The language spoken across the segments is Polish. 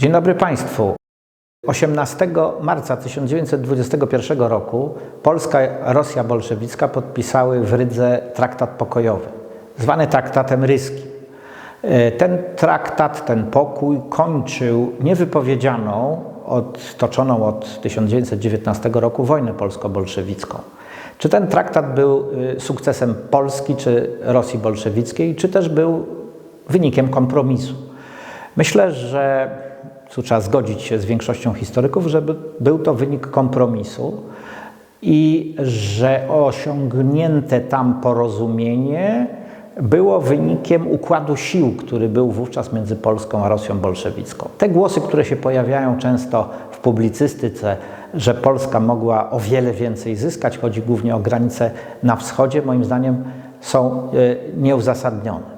Dzień dobry Państwu. 18 marca 1921 roku Polska i Rosja bolszewicka podpisały w Rydze traktat pokojowy, zwany traktatem ryskim. E, Ten traktat, ten pokój kończył niewypowiedzianą, od, toczoną od 1919 roku wojnę polsko-bolszewicką. Czy ten traktat był y, sukcesem Polski czy Rosji bolszewickiej, czy też był wynikiem kompromisu? Myślę, że tu trzeba zgodzić się z większością historyków, że by- był to wynik kompromisu i że osiągnięte tam porozumienie było wynikiem układu sił, który był wówczas między Polską a Rosją bolszewicką. Te głosy, które się pojawiają często w publicystyce, że Polska mogła o wiele więcej zyskać, chodzi głównie o granice na wschodzie, moim zdaniem są e, nieuzasadnione.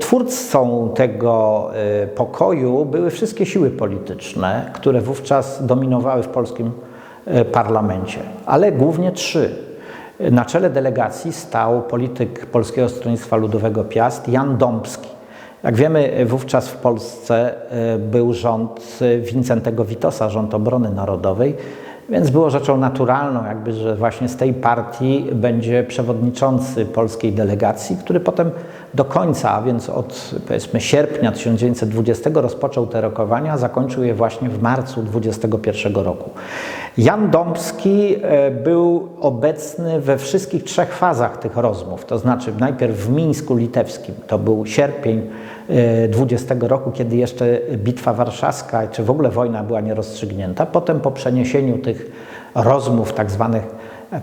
Twórcą tego y, pokoju były wszystkie siły polityczne, które wówczas dominowały w polskim y, parlamencie, ale głównie trzy. Na czele delegacji stał polityk Polskiego Stronnictwa Ludowego Piast Jan Dąbski. Jak wiemy, wówczas w Polsce y, był rząd Wincentego Witosa, rząd obrony narodowej, więc było rzeczą naturalną, jakby, że właśnie z tej partii będzie przewodniczący polskiej delegacji, który potem do końca, a więc od powiedzmy sierpnia 1920 rozpoczął te rokowania, zakończył je właśnie w marcu 21 roku. Jan Dąbski e, był obecny we wszystkich trzech fazach tych rozmów, to znaczy najpierw w Mińsku Litewskim, to był sierpień 20 roku, kiedy jeszcze Bitwa Warszawska, czy w ogóle wojna była nierozstrzygnięta. Potem po przeniesieniu tych rozmów, tak zwanych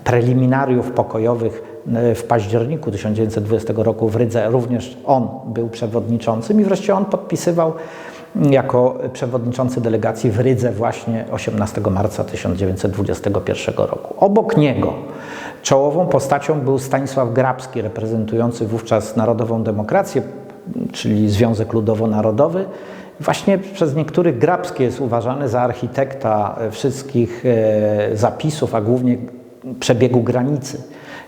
preliminariów pokojowych e, w październiku 1920 roku w Rydze, również on był przewodniczącym i wreszcie on podpisywał jako przewodniczący delegacji w Rydze właśnie 18 marca 1921 roku. Obok niego czołową postacią był Stanisław Grabski, reprezentujący wówczas Narodową Demokrację, czyli Związek Ludowo-Narodowy. Właśnie przez niektórych Grabski jest uważany za architekta wszystkich e, zapisów, a głównie przebiegu granicy,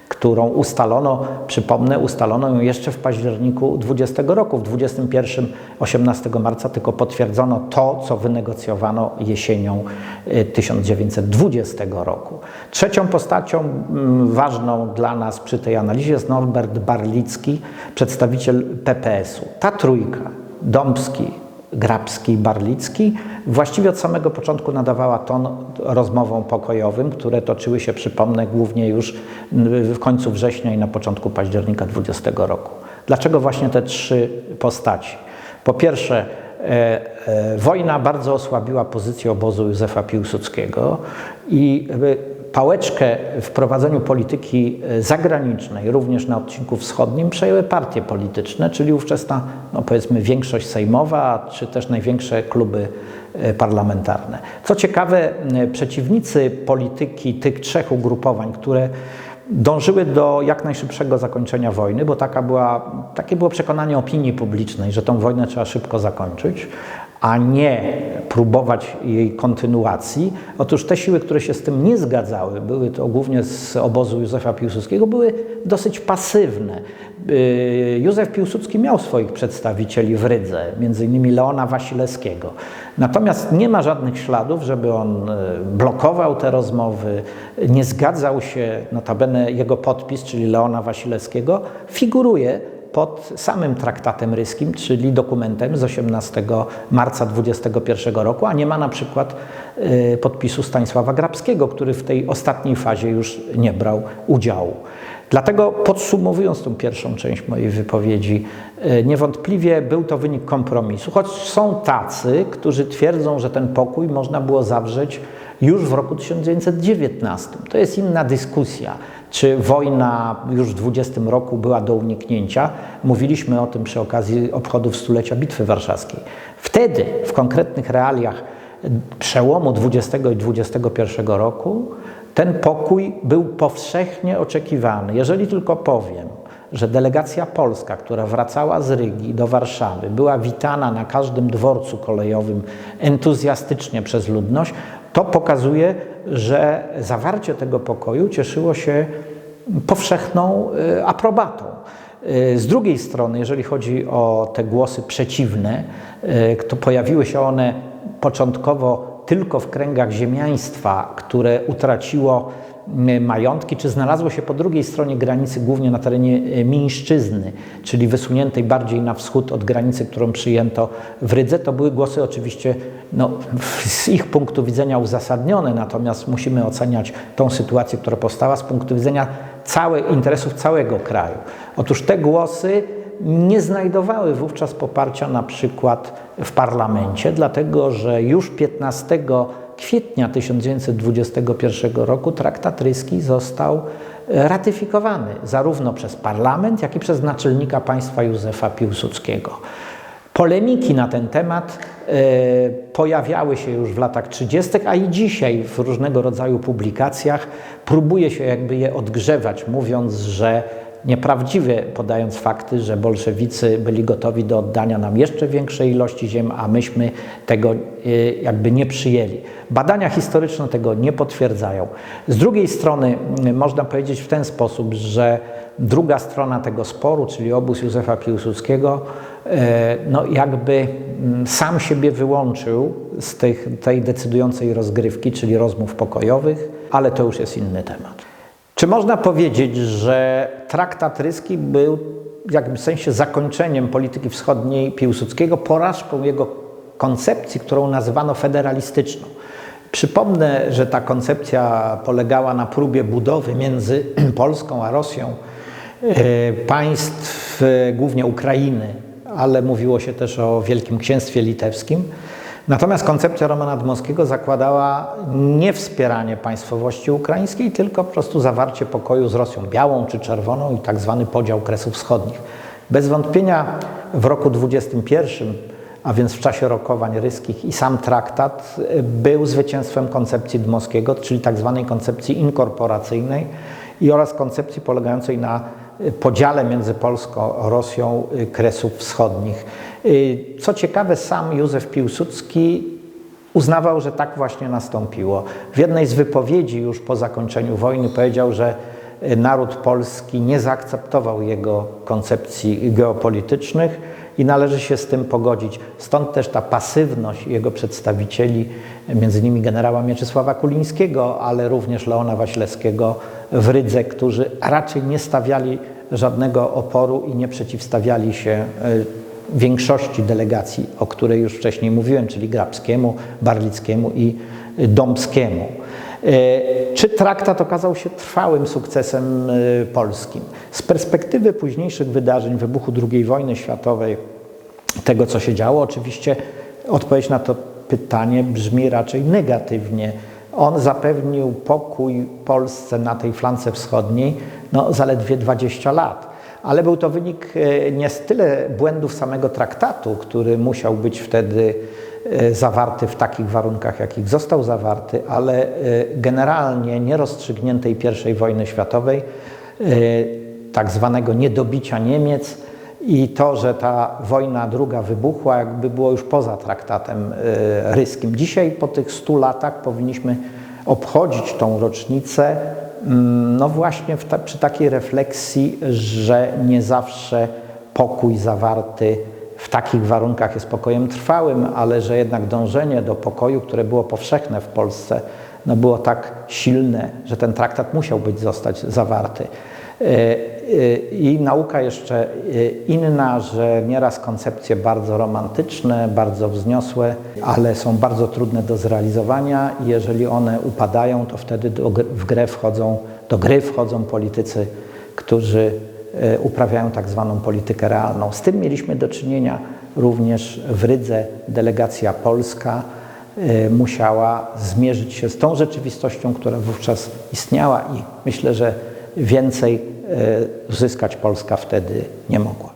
którą ustalono, przypomnę, ustalono ją jeszcze w październiku 20 roku. W 21, 18 marca tylko potwierdzono to, co wynegocjowano jesienią e, 1920 roku. Trzecią postacią mm, ważną dla nas przy tej analizie jest Norbert Barlicki, przedstawiciel PPS-u. Ta trójka, Dąbski, Grabski Barlicki właściwie od samego początku nadawała ton rozmowom pokojowym, które toczyły się, przypomnę, głównie już w końcu września i na początku października 20 roku. Dlaczego właśnie te trzy postaci? Po pierwsze, e, e, wojna bardzo osłabiła pozycję obozu Józefa Piłsudskiego i e, pałeczkę w prowadzeniu polityki e, zagranicznej, również na odcinku wschodnim, przejęły partie polityczne, czyli ówczesna, no powiedzmy, większość sejmowa, czy też największe kluby e, parlamentarne. Co ciekawe, przeciwnicy polityki tych trzech ugrupowań, które dążyły do jak najszybszego zakończenia wojny, bo taka była, takie było przekonanie opinii publicznej, że tą wojnę trzeba szybko zakończyć, a nie próbować jej kontynuacji. Otóż te siły, które się z tym nie zgadzały, były to głównie z obozu Józefa Piłsudskiego, były dosyć pasywne. Yy, Józef Piłsudski miał swoich przedstawicieli w Rydze, między innymi Leona Wasilewskiego. Natomiast nie ma żadnych śladów, żeby on e, blokował te rozmowy, nie zgadzał się, notabene jego podpis, czyli Leona Wasilewskiego, figuruje pod samym traktatem ryskim, czyli dokumentem z 18 marca 21 roku, a nie ma na przykład y, podpisu Stanisława Grabskiego, który w tej ostatniej fazie już nie brał udziału. Dlatego podsumowując tą pierwszą część mojej wypowiedzi, y, niewątpliwie był to wynik kompromisu, choć są tacy, którzy twierdzą, że ten pokój można było zawrzeć już w roku 1919. To jest inna dyskusja. Czy wojna już w 20 roku była do uniknięcia? Mówiliśmy o tym przy okazji obchodów stulecia Bitwy Warszawskiej. Wtedy, w konkretnych realiach przełomu 20 i 21 roku, ten pokój był powszechnie oczekiwany. Jeżeli tylko powiem, że delegacja polska, która wracała z Rygi do Warszawy, była witana na każdym dworcu kolejowym entuzjastycznie przez ludność, to pokazuje, że zawarcie tego pokoju cieszyło się powszechną y, aprobatą. Y, Z drugiej strony, jeżeli chodzi o te głosy przeciwne, y, to pojawiły się one początkowo tylko w kręgach ziemiaństwa, które utraciło majątki, czy znalazło się po drugiej stronie granicy, głównie na terenie Mińszczyzny, czyli wysuniętej bardziej na wschód od granicy, którą przyjęto w Rydze. To były głosy oczywiście no, z ich punktu widzenia uzasadnione, natomiast musimy oceniać tą sytuację, która powstała z punktu widzenia całej, interesów całego kraju. Otóż te głosy nie znajdowały wówczas poparcia na przykład w parlamencie, dlatego że już 15 kwietnia 1921 roku traktat ryski został ratyfikowany zarówno przez parlament, jak i przez naczelnika państwa Józefa Piłsudskiego. Polemiki na ten temat e, pojawiały się już w latach 30., a i dzisiaj w różnego rodzaju publikacjach próbuje się jakby je odgrzewać, mówiąc, że nieprawdziwie podając fakty, że bolszewicy byli gotowi do oddania nam jeszcze większej ilości ziem, a myśmy tego e, jakby nie przyjęli. Badania historyczne tego nie potwierdzają. Z drugiej strony można powiedzieć w ten sposób, że druga strona tego sporu, czyli obóz Józefa Piłsudskiego, e, no jakby sam siebie wyłączył z tych, tej decydującej rozgrywki, czyli rozmów pokojowych, ale to już jest inny temat. Czy można powiedzieć, że traktat ryski był w jakimś sensie zakończeniem polityki wschodniej Piłsudskiego, porażką jego koncepcji, którą nazywano federalistyczną? Przypomnę, że ta koncepcja polegała na próbie budowy między Polską a Rosją e, państw, e, głównie Ukrainy, ale mówiło się też o Wielkim Księstwie Litewskim. Natomiast koncepcja Romana Dmowskiego zakładała nie wspieranie państwowości ukraińskiej, tylko po prostu zawarcie pokoju z Rosją białą czy czerwoną i tak zwany podział Kresów Wschodnich. Bez wątpienia w roku 21 a więc w czasie rokowań ryskich i sam traktat był zwycięstwem koncepcji Dmowskiego, czyli tak zwanej koncepcji inkorporacyjnej i oraz koncepcji polegającej na podziale między Polską a Rosją e, Kresów Wschodnich. Co ciekawe, sam Józef Piłsudski uznawał, że tak właśnie nastąpiło. W jednej z wypowiedzi już po zakończeniu wojny powiedział, że naród polski nie zaakceptował jego koncepcji geopolitycznych, i należy się z tym pogodzić. Stąd też ta pasywność jego przedstawicieli, między innymi generała Mieczysława Kulińskiego, ale również Leona Waślewskiego w Rydze, którzy raczej nie stawiali żadnego oporu i nie przeciwstawiali się e, większości delegacji, o której już wcześniej mówiłem, czyli Grabskiemu, Barlickiemu i Dąbskiemu. E, czy traktat okazał się trwałym sukcesem e, polskim? Z perspektywy późniejszych wydarzeń, wybuchu II wojny światowej, tego co się działo, oczywiście odpowiedź na to pytanie brzmi raczej negatywnie. On zapewnił pokój Polsce na tej flance wschodniej no, zaledwie 20 lat. Ale był to wynik e, nie z tyle błędów samego traktatu, który musiał być wtedy E, zawarty w takich warunkach, jakich został zawarty, ale e, generalnie nierozstrzygniętej I wojny światowej, tak zwanego niedobicia Niemiec i to, że ta wojna druga wybuchła, jakby było już poza traktatem ryskim. Dzisiaj po tych stu latach powinniśmy obchodzić tą rocznicę, no właśnie ta, przy takiej refleksji, że nie zawsze pokój zawarty w takich warunkach jest pokojem trwałym, ale że jednak dążenie do pokoju, które było powszechne w Polsce, no było tak silne, że ten traktat musiał być zostać zawarty. E, e, I nauka jeszcze e, inna, że nieraz koncepcje bardzo romantyczne, bardzo wzniosłe, ale są bardzo trudne do zrealizowania i jeżeli one upadają, to wtedy do, w grę wchodzą, do gry wchodzą politycy, którzy uprawiają tak zwaną politykę realną. Z tym mieliśmy do czynienia również w Rydze. Delegacja polska musiała zmierzyć się z tą rzeczywistością, która wówczas istniała i myślę, że więcej e, zyskać Polska wtedy nie mogła.